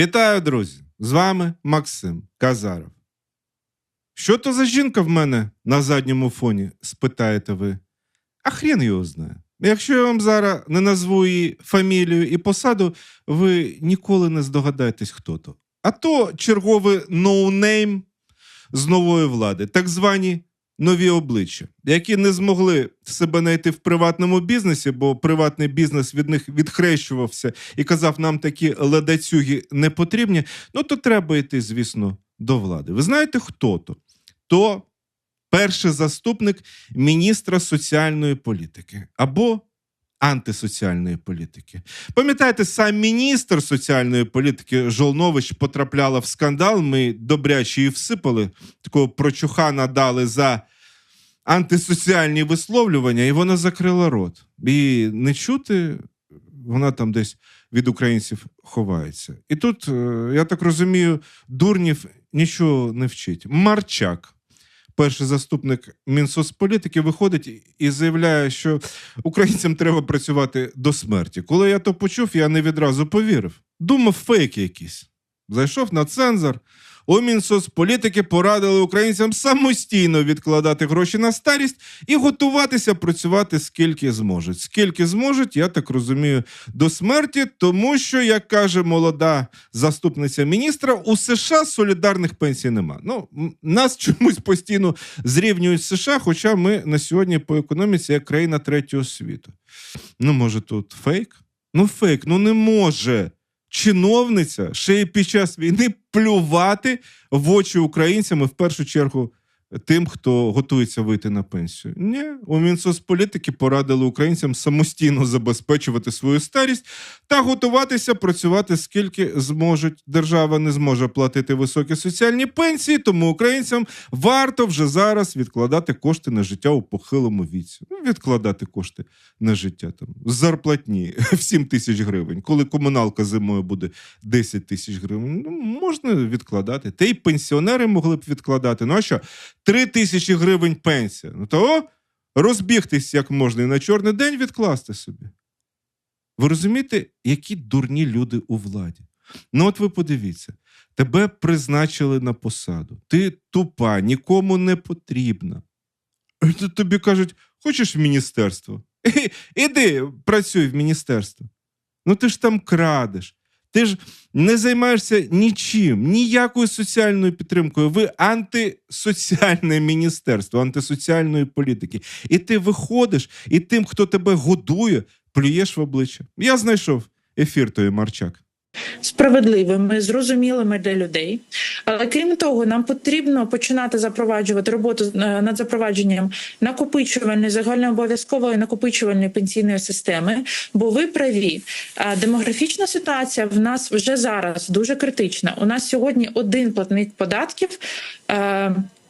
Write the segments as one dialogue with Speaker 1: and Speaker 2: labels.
Speaker 1: Вітаю, друзі! З вами Максим Казаров. Що то за жінка в мене на задньому фоні? спитаєте ви. А хрен його знає. Якщо я вам зараз не назву її фамілію і посаду, ви ніколи не здогадаєтесь, хто то. А то черговий ноунейм з нової влади, так звані нові обличчя, які не змогли себе знайти в приватному бізнесі, бо приватний бізнес від них відхрещувався і казав, нам такі ледацюги не потрібні. Ну то треба йти, звісно, до влади. Ви знаєте, хто то? То перший заступник міністра соціальної політики або антисоціальної політики. Пам'ятаєте, сам міністр соціальної політики Жолнович потрапляла в скандал. Ми добряче її всипали, такого прочухана дали за антисоціальні висловлювання, і вона закрила рот. І не чути, вона там десь від українців ховається. І тут, е, я так розумію, дурнів нічого не вчить. Марчак. Перший заступник Мінсоцполітики виходить і заявляє, що українцям треба працювати до смерті. Коли я то почув, я не відразу повірив. Думав, фейк якийсь. Зайшов на цензор. У Мінсоцполітики порадили українцям самостійно відкладати гроші на старість і готуватися працювати скільки зможуть. Скільки зможуть, я так розумію, до смерті, тому що, як каже молода заступниця міністра, у США солідарних пенсій нема. Ну, нас чомусь постійно зрівнюють з США, хоча ми на сьогодні по економіці як країна третього світу. Ну, може, тут фейк? Ну, фейк, ну не може чиновниця ще й під час війни плювати в очі українцям і в першу чергу тим, хто готується вийти на пенсію. Ні, у Мінсоцполітики порадили українцям самостійно забезпечувати свою старість та готуватися працювати скільки зможуть. Держава не зможе платити високі соціальні пенсії, тому українцям варто вже зараз відкладати кошти на життя у похилому віці. Ну, відкладати кошти на життя там зарплатні в 7 тисяч гривень. Коли комуналка зимою буде 10 тисяч гривень, ну можна відкладати. Та й пенсіонери могли б відкладати. Ну а що? 3 тисячі гривень пенсія. Ну то розбігтись як можна і на чорний день відкласти собі. Ви розумієте, які дурні люди у владі? Ну, от ви подивіться, тебе призначили на посаду. Ти тупа, нікому не потрібна. Тут Тобі кажуть, хочеш в міністерство? Іди, працюй в міністерство. Ну ти ж там крадеш. Ти ж не займаєшся нічим, ніякою соціальною підтримкою. Ви антисоціальне міністерство, антисоціальної політики. І ти виходиш, і тим, хто тебе годує, плюєш в обличчя. Я знайшов ефір тої Марчак.
Speaker 2: Справедливими, зрозумілими для людей. Але крім того, нам потрібно починати запроваджувати роботу е, над запровадженням накопичувальної загальнообов'язкової накопичувальної пенсійної системи. Бо ви праві, демографічна ситуація в нас вже зараз дуже критична. У нас сьогодні один платник податків.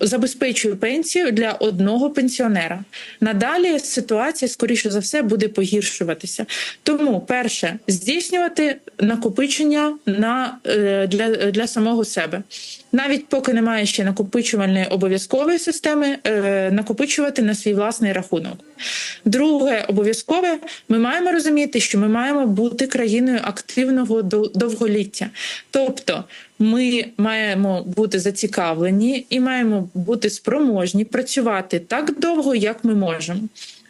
Speaker 2: Забезпечує пенсію для одного пенсіонера. Надалі ситуація, скоріше за все, буде погіршуватися. Тому, перше, здійснювати накопичення на е, для, для самого себе. Навіть поки немає ще накопичувальної обов'язкової системи, е, накопичувати на свій власний рахунок. Друге, обов'язкове, ми маємо розуміти, що ми маємо бути країною активного дов- довголіття. Тобто ми маємо бути зацікавлені і маємо бути спроможні працювати так довго, як ми можемо.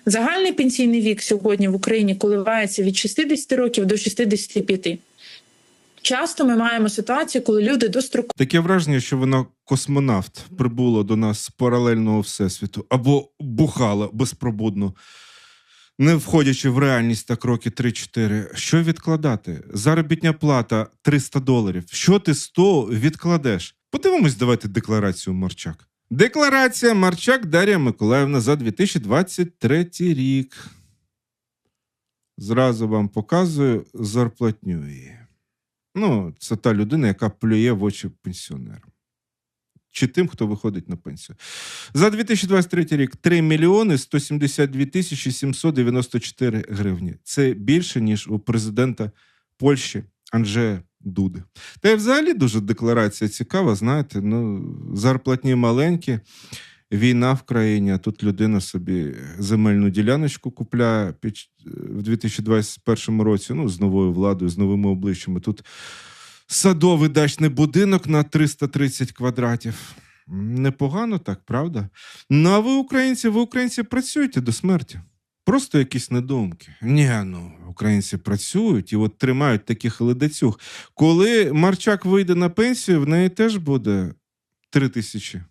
Speaker 2: Загальний пенсійний вік сьогодні в Україні коливається від 60 років до 65. Часто ми маємо ситуацію, коли люди достроково
Speaker 1: Таке враження, що вона космонавт прибула до нас з паралельного всесвіту або бухала безпробудно, не входячи в реальність так роки 3-4. Що відкладати? Заробітня плата 300 доларів. Що ти з того відкладеш? Подивимось, давайте декларацію Марчак. Декларація Марчак Дар'я Миколаївна за 2023 рік. Зразу вам показую зарплатню її. Ну, це та людина, яка плює в очі пенсіонерам. Чи тим, хто виходить на пенсію. За 2023 рік 3 мільйони 172 тисячі 794 гривні. Це більше, ніж у президента Польщі Анджея Дуди. Та й взагалі дуже декларація цікава, знаєте, ну, зарплатні маленькі, війна в країні, а тут людина собі земельну діляночку купляє в 2021 році, ну, з новою владою, з новими обличчями. Тут садовий дачний будинок на 330 квадратів. Непогано так, правда? Ну, а ви, українці, ви, українці, працюєте до смерті. Просто якісь недумки. Ні, ну, українці працюють і от тримають таких ледацюг. Коли Марчак вийде на пенсію, в неї теж буде 3 тисячі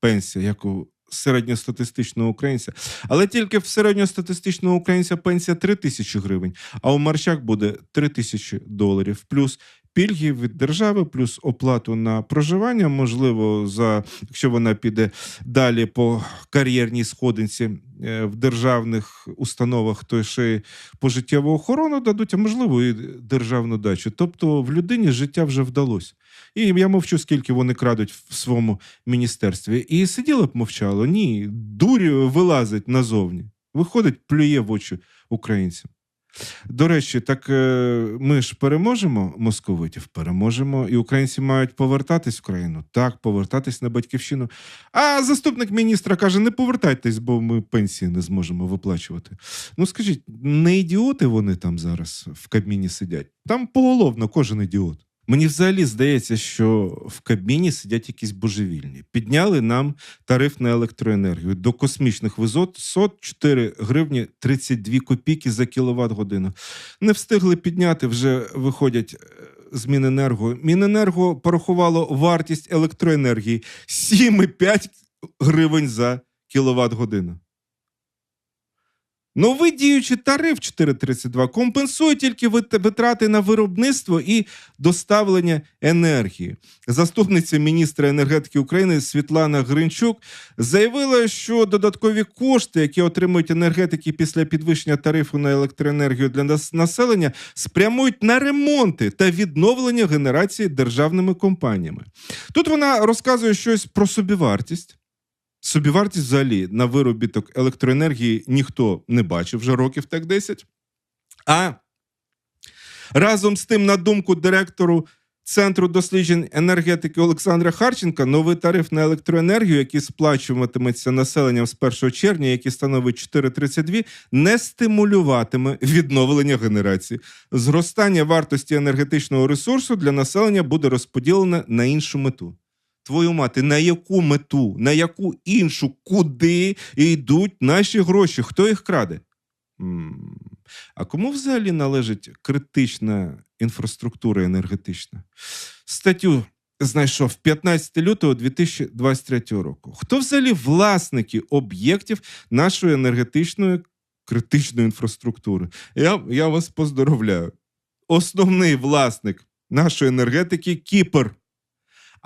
Speaker 1: пенсія, як у середньостатистичного українця. Але тільки в середньостатистичного українця пенсія 3 тисячі гривень, а у Марчак буде 3 тисячі доларів. Плюс пільги від держави, плюс оплату на проживання, можливо, за якщо вона піде далі по кар'єрній сходинці е, в державних установах, то ще й пожиттєву охорону дадуть, а можливо, і державну дачу. Тобто в людині життя вже вдалося. І я мовчу, скільки вони крадуть в своєму міністерстві. І сиділо б мовчало. Ні, дурі вилазить назовні. Виходить, плює в очі українцям. До речі, так е, ми ж переможемо московитів, переможемо, і українці мають повертатись в країну. Так, повертатись на батьківщину. А заступник міністра каже: не повертайтесь, бо ми пенсії не зможемо виплачувати. Ну скажіть, не ідіоти вони там зараз в Кабміні сидять? Там поголовно кожен ідіот. Мені взагалі здається, що в Кабміні сидять якісь божевільні. Підняли нам тариф на електроенергію до космічних висот 4 гривні 32 копійки за кіловат годину. Не встигли підняти, вже виходять е, з Міненерго. Міненерго порахувало вартість електроенергії 7,5 гривень за кіловат годину. Новий діючий тариф 4,32 компенсує тільки витрати на виробництво і доставлення енергії. Заступниця міністра енергетики України Світлана Гринчук заявила, що додаткові кошти, які отримують енергетики після підвищення тарифу на електроенергію для нас- населення, спрямують на ремонти та відновлення генерації державними компаніями. Тут вона розказує щось про собівартість. Собівартість взагалі на виробіток електроенергії ніхто не бачив вже років так 10. А разом з тим, на думку директору Центру досліджень енергетики Олександра Харченка, новий тариф на електроенергію, який сплачуватиметься населенням з 1 червня, який становить 4,32, не стимулюватиме відновлення генерації. Зростання вартості енергетичного ресурсу для населення буде розподілене на іншу мету. Твою мати, на яку мету, на яку іншу, куди йдуть наші гроші? Хто їх краде? А кому взагалі належить критична інфраструктура енергетична? Статтю знайшов 15 лютого 2023 року. Хто взагалі власники об'єктів нашої енергетичної критичної інфраструктури? Я, я вас поздоровляю. Основний власник нашої енергетики Кіпр.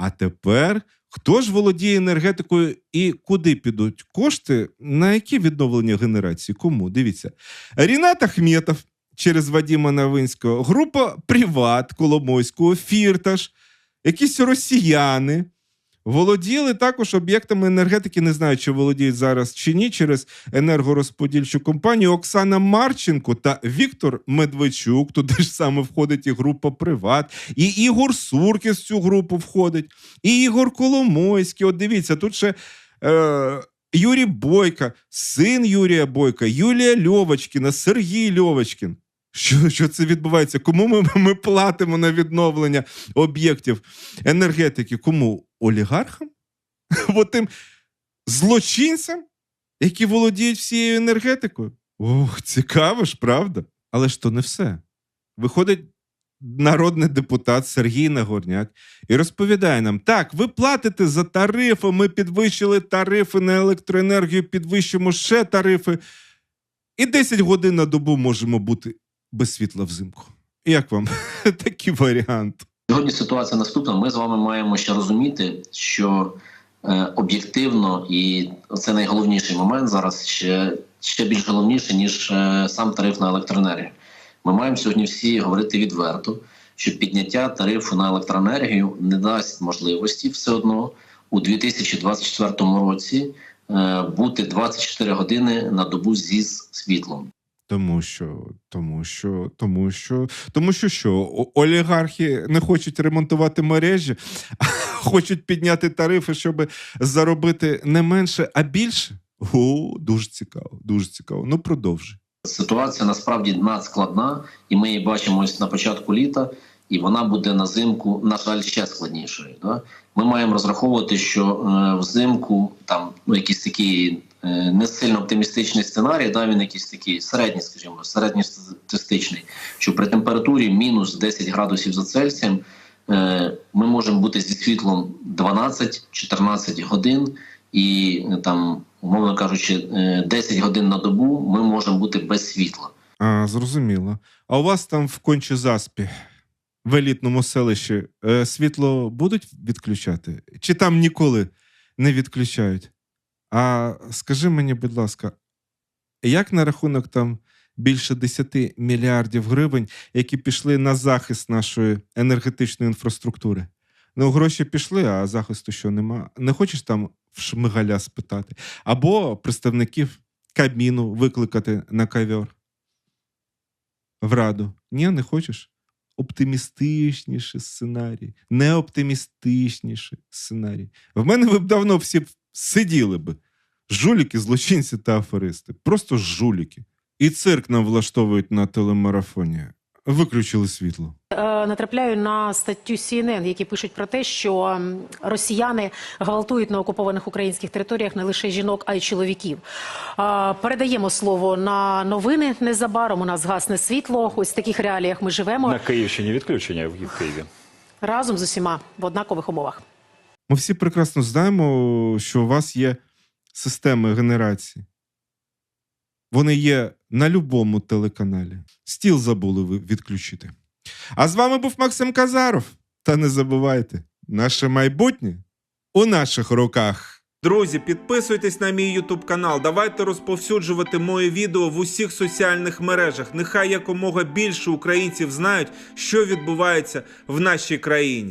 Speaker 1: А тепер хто ж володіє енергетикою і куди підуть кошти? На які відновлення генерації? Кому? Дивіться. Рінат Ахметов через Вадима Новинського, група Приват Коломойського, Фірташ, якісь росіяни. Володіли також об'єктами енергетики, не знаю, чи володіють зараз чи ні, через енергорозподільчу компанію Оксана Марченко та Віктор Медведчук. Туди ж саме входить і група Приват, і Ігор Суркіс в цю групу входить, і Ігор Коломойський. От дивіться, тут ще. Е- Юрій Бойка, син Юрія Бойка, Юлія Льовочкіна, Сергій Льовочкін. Що, що це відбувається? Кому ми, ми платимо на відновлення об'єктів енергетики? Кому? Олігархам? От тим злочинцям, які володіють всією енергетикою? Ох, цікаво ж, правда? Але ж то не все. Виходить народний депутат Сергій Нагорняк і розповідає нам: так, ви платите за тарифи, ми підвищили тарифи на електроенергію, підвищимо ще тарифи. І 10 годин на добу можемо бути без світла взимку. Як вам такий варіант?
Speaker 3: Сьогодні ситуація наступна. Ми з вами маємо ще розуміти, що е, об'єктивно, і це найголовніший момент зараз ще, ще більш головніше, ніж е, сам тариф на електроенергію. Ми маємо сьогодні всі говорити відверто, що підняття тарифу на електроенергію не дасть можливості все одно у 2024 році е, бути 24 години на добу зі світлом.
Speaker 1: Тому що, тому що, тому що, тому що що олігархи не хочуть ремонтувати мережі, а хочуть підняти тарифи, щоб заробити не менше, а більше. О, дуже цікаво, дуже цікаво. Ну продовжуй.
Speaker 3: Ситуація насправді надскладна, і ми її бачимо ось на початку літа. і вона буде на зимку, на жаль, ще складнішою. Да? Ми маємо розраховувати, що е, взимку там ну, якийсь такий е, не сильно оптимістичний сценарій, да, він якийсь такий середній, скажімо, середньостатистичний, що при температурі мінус 10 градусів за Цельсієм е, ми можемо бути зі світлом 12-14 годин, і е, там, умовно кажучи, е, 10 годин на добу ми можемо бути без світла.
Speaker 1: А, зрозуміло. А у вас там в конче заспі, в елітному селищі, е, світло будуть відключати? Чи там ніколи не відключають? А скажи мені, будь ласка, як на рахунок там більше 10 мільярдів гривень, які пішли на захист нашої енергетичної інфраструктури? Ну, гроші пішли, а захисту що нема. Не хочеш там в Шмигаля спитати? Або представників Кабміну викликати на ковер? в раду. Ні, не хочеш? Оптимістичніший сценарій, не оптимістичніший сценарій. В мене ви б давно всі сиділи б. Жуліки, злочинці та аферисти. Просто жуліки. І цирк нам влаштовують на телемарафоні. Виключили світло.
Speaker 4: Е, натрапляю на статтю CNN, які пишуть про те, що росіяни гвалтують на окупованих українських територіях не лише жінок, а й чоловіків. Е, Передаємо слово на новини. Незабаром у нас гасне світло. Ось в таких реаліях ми живемо
Speaker 5: На Київщині відключення в Києві.
Speaker 4: разом з усіма в однакових умовах.
Speaker 1: Ми всі прекрасно знаємо, що у вас є системи генерації. Вони є на будь-якому телеканалі. Стіл забули відключити. А з вами був Максим Казаров. Та не забувайте, наше майбутнє у наших руках. Друзі, підписуйтесь на мій YouTube канал. Давайте розповсюджувати мої відео в усіх соціальних мережах. Нехай якомога більше українців знають, що відбувається в нашій країні.